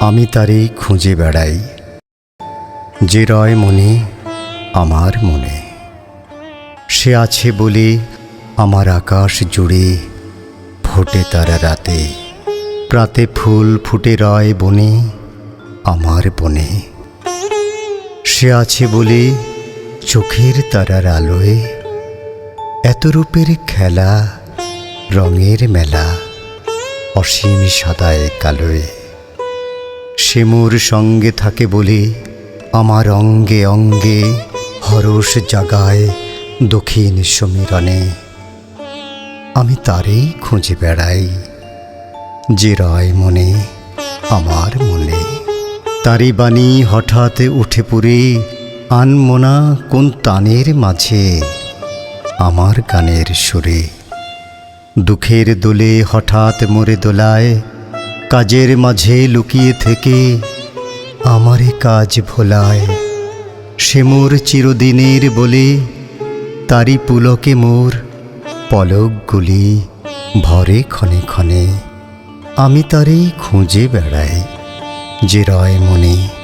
আমি তারে খুঁজে বেড়াই। যে রয় মনে, আমার মনে। সে আছে বলে আমার আকাশ জুড়ে ফোটে তারা রাতে। প্রাতে ফুল ফুটে রয় বনে, আমার বনে। সে আছে বলে চোখের তারার আলোয়, এত রূপের খেলা, রঙের মেলা, অসীম সাদায় কালোয়। সে মোর সঙ্গে থাকে বলে আমার অঙ্গে অঙ্গে হরস জাগায় দক্ষিণ সমীরণে। আমি তারেই খুঁজে বেড়াই, যে রয় মনে আমার মনে। তারি বাণী হঠাৎ উঠে পড়ে, আনমোনা কোন তানের মাঝে আমার গানের সুরে। দুঃখের দোলে হঠাৎ মরে দোলায় কাজের মাঝে লুকিয়ে থেকে আমারে কাজ ভোলায়। সে মোর চিরদিনের বলে তারি পুলকে মোর পলকগুলি ভরে ক্ষণে ক্ষণে। আমি তারই খুঁজে বেড়াই যে রয় মনে।